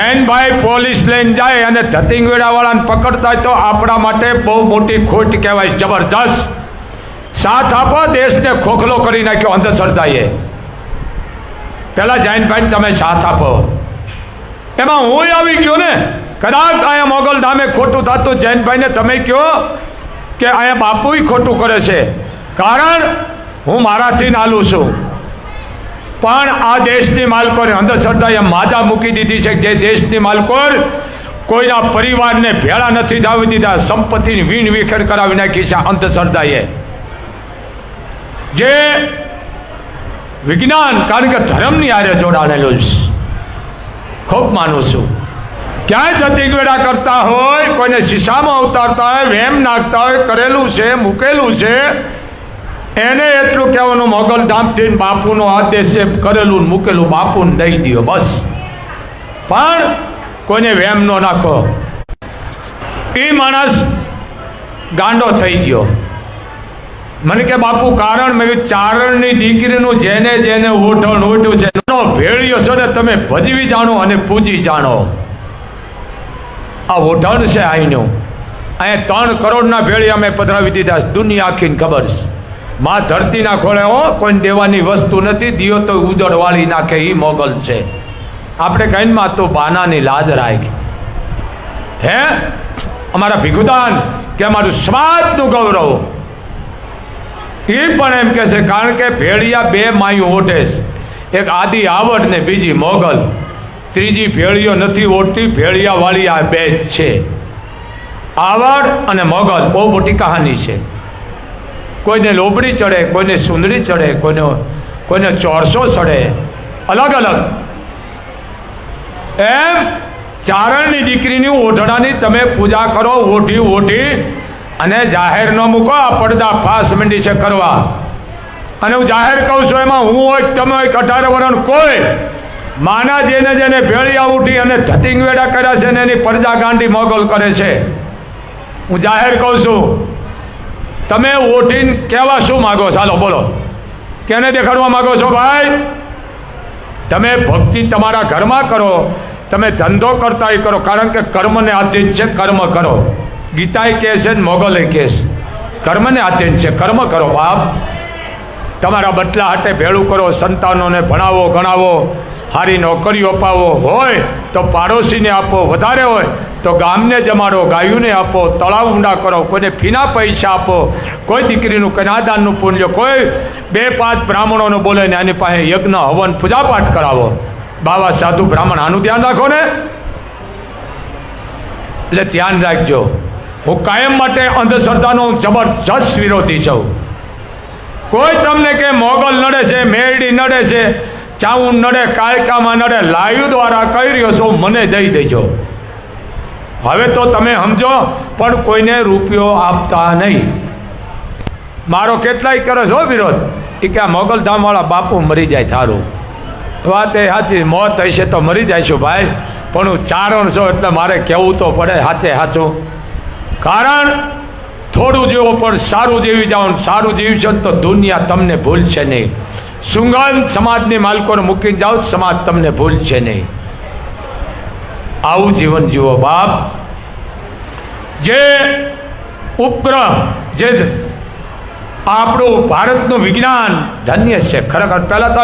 જૈનભાઈ police લઈને જાય અને ધતિંગવેડાવાળાને પકડતા તો આપણા માટે બહુ મોટી ખોટ કહેવાય, જબરજસ્ત. સાથ આપો, દેશને ખોખલો કરી નાખ્યો, અંધશ્રદ્ધાએ. પેલા જૈનભાઈને તમે સાથ આપો. એમાં હું આવી ગયો ને, કદાચ અહીંયા મોગલ ધામે ખોટું થતું, જૈનભાઈને તમે કહો કે અહીંયા બાપુય ખોટું કરે છે. કારણ હું મારાથી નાલું છું. પણ આ દેશની માલકોને અંધશ્રદ્ધાએ માજા મૂકી દીધી છે જે દેશની માલકોર કોઈના પરિવારને ભેળા નથી દાવી દીધા, સંપત્તિની વીણ વિખેર કરાવી નાખી છે અંધશ્રદ્ધાએ. જે વિજ્ઞાન, કારણ કે ધર્મની આરે જોડાણેલું છે. ખૂબ માનું છું. ક્યાંય ધતિંગવેડા કરતા હોય, કોઈને શીશામાં ઉતારતા હોય, વેમ નાખતા હોય, કરેલું છે, મૂકેલું છે એને એટલું કહેવાનું મોગલધામ થઈને બાપુનો આદેશ કરેલું મૂકેલું, બાપુને દઈ દો બસ. પણ કોઈને વેમ ન નાખો. એ માણસ ગાંડો થઈ ગયો. મને કે, બાપુ, કારણ મેં ચારણની દીકરીનું જેને જેને ઓઠણ ઓઠ્યું છે, એનો ભેળિયો છે ને તમે ભજવી જાણો અને પૂજી જાણો. આ ઓઢણ છે અહીંનું અહીંયા ત્રણ કરોડના ભેળી અમે પધરાવી દીધા દુનિયા આખીને ખબર છે. માં ધરતીના ખોળે હો, કોઈ દેવાની વસ્તુ નથી, દિયો તો ઉજળ વાળી નાખે એ મોગલ છે. આપણે કહીને માં તો બાનાની લાજ રાખ. હે? અમારા ભીખુદાન, કે અમારું સ્વાદનું ગૌરવ. એ પણ એમ કહે છે, કારણ કે ભેળિયા બે માયું ઓઢે છે. એક આદિ આવડ ને બીજી મોગલ. ત્રીજી ભેળીઓ નથી ઓઢતી ભેળિયા વાળી આ બે જ છે. આવડ અને મોગલ બહુ મોટી કહાની છે. કોઈને લોબડી ચડે, કોઈને સુંદરી ચડે, કોઈને કોઈને ચોરસો ચડે. અલગ અલગ. એમ ચારણની દીકરીની ઓઢણાની તમે પૂજા કરો, ઓઢી ઓઢી, અને જાહેર ન મૂકો, આ પડદા ફાસ મંડી છે કરવા. અને હું જાહેર કહું છું એમાં હું હોય, તમે હોય અઢાર વરણ કોઈ. માના જેને જેને ભેળિયા ઉઠી અને ધતિંગવેડા કર્યા છે ને એની પડદા ગાંડી મોગલ કરે છે. હું જાહેર કહું છું તમે ઓઠીને કહેવા શું માગો? ચાલો, બોલો. કેને દેખાડવા માગો છો ભાઈ? તમે ભક્તિ તમારા ઘરમાં કરો. તમે ધંધો કરતા એ કરો. કારણ કે કર્મને આધીન છે, કર્મ કરો. ગીતાએ કહે છે મોગલે કહે છે. કર્મને આધીન છે, કર્મ કરો બાપ. તમારા બટલા હાટે ભેળું કરો, સંતાનોને ભણાવો, ગણાવો. સારી નોકરીઓ અપાવો હોય તો પાડોશીને આપો, વધારે હોય તો ગામને જમાડો, ગાયુંને આપો, તળાવ ઊંડા કરો, કોઈને ફીના પૈસા આપો, કોઈ દીકરીનું કનાદાનનું પુણ્ય, કોઈ બે પાંચ બ્રાહ્મણોને બોલે ને આની પાસે યજ્ઞ, હવન, પૂજાપાઠ કરાવો. બાવા, સાધુ, બ્રાહ્મણ, આનું ધ્યાન રાખો ને. એટલે ધ્યાન રાખજો. હું કાયમ માટે અંધશ્રદ્ધાનો જબરજસ્ત વિરોધી છું. કોઈ તમને કે મોગલ નડે છે, મેરડી નડે છે ચાઉન નડે, કાયકામાં નડે લાયુ દ્વારા કહી રહ્યો છો, મને દઈ દેજો. હવે તો તમે સમજો, પણ કોઈને રૂપિયો આપતા નહીં. મારો કેટલાય કરે છો વિરોધ? એ કે આ મોગલધામવાળા બાપુ મરી જાય થારું. વાત એ સાચી, મોત હશે તો મરી જઈશું ભાઈ, પણ હું ચારણ છો એટલે મારે કહેવું તો પડે સાચે સાચું કારણ, થોડું જેવો પણ સારું જીવી જાઓ સારું જીવશો તો દુનિયા તમને ભૂલશે નહીં. સુગંધ સમાજની માલકોને મૂકીને જાઓ, સમાજ તમને ભૂલશે નહીં. આવું જીવન જીવો બાપ. જે ઉપગ્રહ, જે આપણું ભારતનું વિજ્ઞાન ધન્ય છે. ખરેખર પહેલાં તો